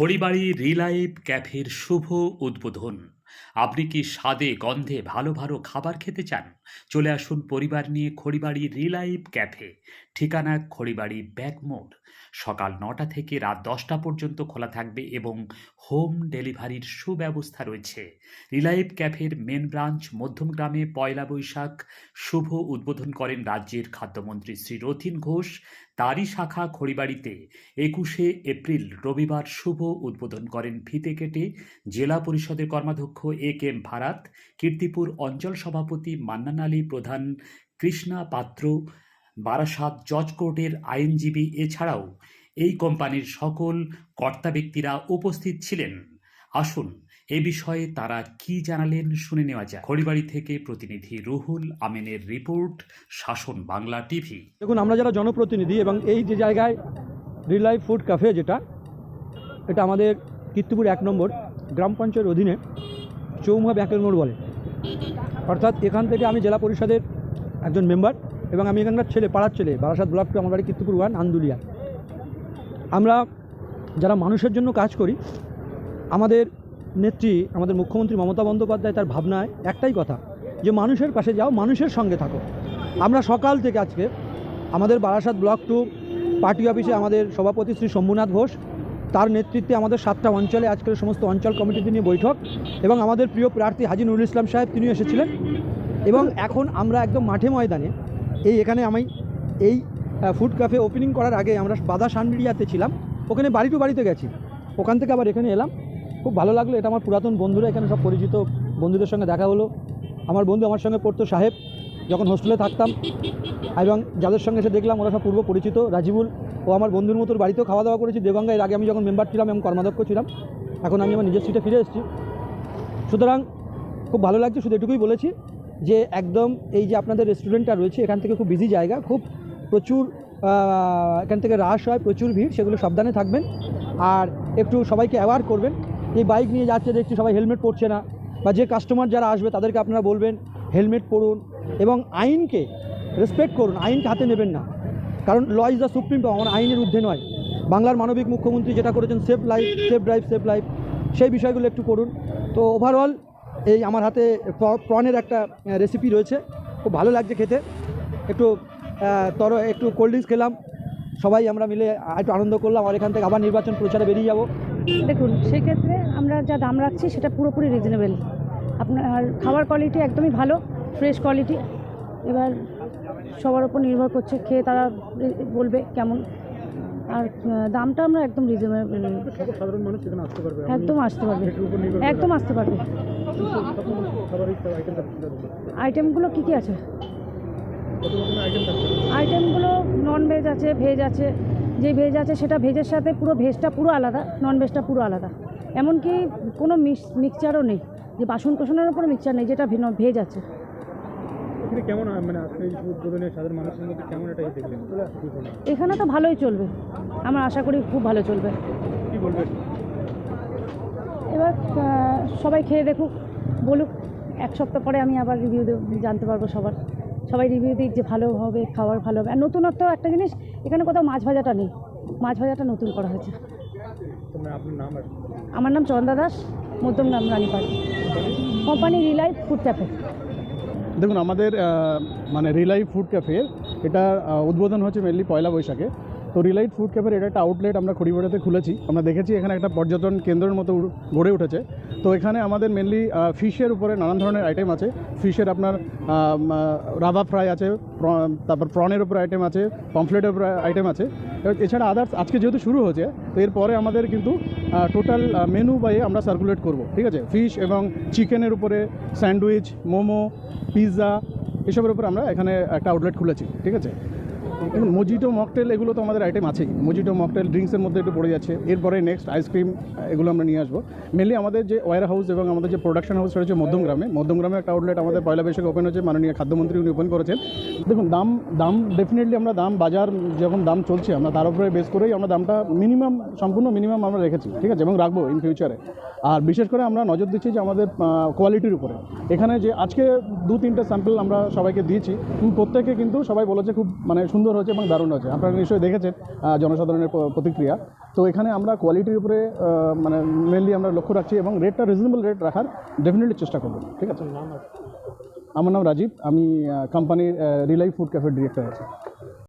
খড়িবাড়ি রিলাইভ ক্যাফের শুভ উদ্বোধন। আপনি কি স্বাদে, গন্ধে ভালো ভালো খাবার খেতে চান? চলে আসুন পরিবার নিয়ে খড়িবাড়ি রিলাইভ ক্যাফে। ঠিকানা খড়িবাড়ি ব্যাকমোড় সকাল নটা থেকে রাত দশটা পর্যন্ত খোলা থাকবে এবং হোম ডেলিভারির সুব্যবস্থা রয়েছে। রিলাইভ ক্যাফের মেন ব্রাঞ্চ মধ্যমগ্রামে পয়লা বৈশাখ। শুভ উদ্বোধন করেন রাজ্যের খাদ্যমন্ত্রী শ্রী রথিন ঘোষ। তারই শাখা খড়িবাড়িতে একুশে এপ্রিল রবিবার শুভ উদ্বোধন করেন ফিতে কেটে জেলা পরিষদের কর্মাধ্যক্ষ এ কে এম ভারাত, কীর্তিপুর অঞ্চল সভাপতি মান্নান আলী প্রধান, কৃষ্ণা পাত্র, বারাসাত জজ কোর্টের আইনজীবী, এছাড়াও এই কোম্পানির সকল কর্তা ব্যক্তিরা উপস্থিত ছিলেন। আসুন, এ বিষয়ে তারা কি জানালেন শুনে নেওয়া যায় খড়িবাড়ি থেকে প্রতিনিধি রুহুল আমিনের রিপোর্ট, শাসন বাংলা টিভি। দেখুন, আমরা যারা জনপ্রতিনিধি এবং এই যে জায়গায় রিলাই ফুড ক্যাফে যেটা, এটা আমাদের কীর্তিপুর এক নম্বর গ্রাম পঞ্চায়েতের অধীনে চৌমা ব্যাকের মোড় বলে। অর্থাৎ এখান থেকে আমি জেলা পরিষদের একজন মেম্বার এবং আমি এখানকার ছেলে, পাড়ার ছেলে, বারাসাত ব্লক টু আমার বাড়ি কীর্তিপুর ওয়ান, আন্দুলিয়া। আমরা যারা মানুষের জন্য কাজ করি, আমাদের নেত্রী, আমাদের মুখ্যমন্ত্রী মমতা বন্দ্যোপাধ্যায় তার ভাবনায় একটাই কথা, যে মানুষের পাশে যাও, মানুষের সঙ্গে থাকো। আমরা সকাল থেকে আজকে আমাদের বারাসাত ব্লক টু পার্টি অফিসে আমাদের সভাপতি শ্রী শম্ভুনাথ ঘোষ তার নেতৃত্বে আমাদের সাতটা অঞ্চলে আজকের সমস্ত অঞ্চল কমিটিতে নিয়ে বৈঠক এবং আমাদের প্রিয় প্রার্থী হাজি নুরুল ইসলাম সাহেব তিনি এসেছিলেন। এবং এখন আমরা একদম মাঠে ময়দানে এই এখানে আমি এই ফুড ক্যাফে ওপেনিং করার আগে আমরা বাদা সানবিড়িয়াতে ছিলাম। ওখানে বাড়ি টু বাড়িতে গেছি। ওখান থেকে আবার এখানে এলাম। খুব ভালো লাগল। এটা আমার পুরাতন বন্ধুরা এখানে সব পরিচিত বন্ধুদের সঙ্গে দেখা হলো। আমার বন্ধু আমার সঙ্গে পড়তো সাহেব। যখন হোস্টেলে থাকতাম, এবং যাদের সঙ্গে এসে দেখলাম ওরা সব পূর্ব পরিচিত, রাজিবুল, ও আমার বন্ধুর মতো বাড়িতেও খাওয়া দাওয়া করেছি দেগঙ্গা এর আগে আমি যখন মেম্বার ছিলাম এবং কর্মাধ্যক্ষ ছিলাম, এখন আমি আমার নিজের সিটে ফিরে এসেছি। সুতরাং খুব ভালো লাগছে, শুধু এটুকুই বলেছি যে একদম এই যে আপনাদের রেস্টুরেন্টটা রয়েছে, এখান থেকে খুব বিজি জায়গা, খুব প্রচুর এখান থেকে রাশ হয়, প্রচুর ভিড়, সেগুলো সাবধানে থাকবেন। আর একটু সবাইকে অ্যাওয়ার করবেন, এই বাইক নিয়ে যাচ্ছে, দেখছি সবাই হেলমেট পরছে না, বা যে কাস্টমার যারা আসবে, তাদেরকে আপনারা বলবেন হেলমেট পরুন এবং আইনকে রেসপেক্ট করুন আইনকে হাতে নেবেন না। কারণ law is the supreme power আমার আইনের ঊর্ধ্বে নয়। বাংলার মানবিক মুখ্যমন্ত্রী যেটা করেছেন safe life safe drive safe life সেই বিষয়গুলো একটু করুন। তো ওভারঅল এই আমার হাতে প্রনের একটা রেসিপি রয়েছে। খুব ভালো লাগছে খেতে। একটু তর একটু কোল্ড ড্রিঙ্কস খেলাম। সবাই আমরা মিলে একটু আনন্দ করলাম। আর এখান থেকে আবার নির্বাচন প্রচারে বেরিয়ে যাব। দেখুন সেক্ষেত্রে আমরা যা দাম রাখছি সেটা পুরোপুরি রিজনেবেল আপনার খাবার কোয়ালিটি একদমই ভালো। ফ্রেশ কোয়ালিটি এবার সবার ওপর নির্ভর করছে খেয়ে তারা বলবে কেমন। আর দামটা আমরা একদম রিজনেবল একদম আসতে পারবে। একদম আসতে পারবে। আইটেমগুলো কী কী আছে? আইটেমগুলো নন ভেজ আছে ভেজ আছে। যে ভেজ আছে সেটা ভেজের সাথে পুরো ভেজটা পুরো আলাদা নন ভেজটা পুরো আলাদা। এমনকি কোনো মিক্স মিক্সচারও নেই। যে বাসন কোসনের উপরে মিক্সচার নেই যেটা ভেজ আছে। এখানে কেমন মানে আজকে এই উদ্বোধনে সাধারণ মানুষের মধ্যে কেমন এটা দেখলেন? এখানে তো ভালোই চলবে। আমরা আশা করি খুব ভালো চলবে। কি বলবেন? এবার সবাই খেয়ে দেখুক বলুক এক সপ্তাহ পরে আমি আবার রিভিউ জানতে পারব সবার। সবাই রিভিউ দিক যে ভালো হবে খাবার ভালো হবে। আর নতুনত্ব একটা জিনিস এখানে কোথাও মাছ ভাজাটা নেই। মাছ ভাজাটা নতুন করা হয়েছে। আমার নাম Chanda Das Madhyamgram Ranipar. Company Relife food cafe দেখুন আমাদের মানে রিলাই ফুড ক্যাফে এটা উদ্বোধন হচ্ছে মেনলি পয়লা বৈশাখে। তো রিলাইট ফুড ক্যাফের এটা একটা আউটলেট আমরা খড়িবাড়াতে খুলেছি। আমরা দেখেছি এখানে একটা পর্যটন কেন্দ্রের মতো গড়ে উঠেছে। তো এখানে আমাদের মেনলি ফিশের উপরে নানান ধরনের আইটেম আছে। ফিশের আপনার রাভা ফ্রাই আছে তারপর প্রনের উপরে আইটেম আছে পমফ্লেটের উপরে আইটেম আছে। এছাড়া আদার্স আজকে যেহেতু শুরু হয়েছে, তো এরপরে আমাদের কিন্তু টোটাল মেনু বাই আমরা সার্কুলেট করব, ঠিক আছে? ফিশ এবং চিকেনের উপরে স্যান্ডউইচ মোমো পিৎজা এসবের উপর আমরা এখানে একটা আউটলেট খুলেছি, ঠিক আছে? মজিটো মকটেল এগুলো তো আমাদের আইটেম আছেই। মজিটো মকটেল ড্রিঙ্কসের মধ্যে একটু পড়ে যাচ্ছে। এরপরে নেক্সট আইসক্রিম এগুলো আমরা নিয়ে আসব। মেনলি আমাদের যে ওয়ার হাউস এবং আমাদের যে প্রোডাকশন হাউস রয়েছে মধ্যমগ্রামে মধ্যমগ্রামে একটা আউটলেট আমাদের পয়লা বৈশাখে ওপেন হয়েছে, মাননীয় খাদ্যমন্ত্রী উনি ওপেন করেছেন। দেখুন, দাম দাম ডেফিনেটলি আমরা দাম, বাজার যখন দাম চলছে, আমরা তার উপরে বেস করেই আমরা দামটা মিনিমাম সম্পূর্ণ মিনিমাম আমরা রেখেছি, ঠিক আছে? এবং রাখব ইন ফিউচারে আর বিশেষ করে আমরা নজর দিচ্ছি যে আমাদের কোয়ালিটির উপরে। এখানে যে আজকে দু তিনটে স্যাম্পল আমরা সবাইকে দিয়েছি। প্রত্যেকে কিন্তু সবাই বলেছে খুব মানে সুন্দর সুন্দর হচ্ছে এবং দারুণ হচ্ছে আপনারা নিশ্চয়ই দেখেছেন জনসাধারণের প্রতিক্রিয়া। তো এখানে আমরা কোয়ালিটির উপরে মানে মেনলি আমরা লক্ষ্য রাখছি এবং রেটটা রিজনেবল রেট রাখার ডেফিনেটলি চেষ্টা করব। ঠিক আছে? আমার নাম রাজীব। আমি কোম্পানির রিলাই ফুড ক্যাফের ডিরেক্টর আছি।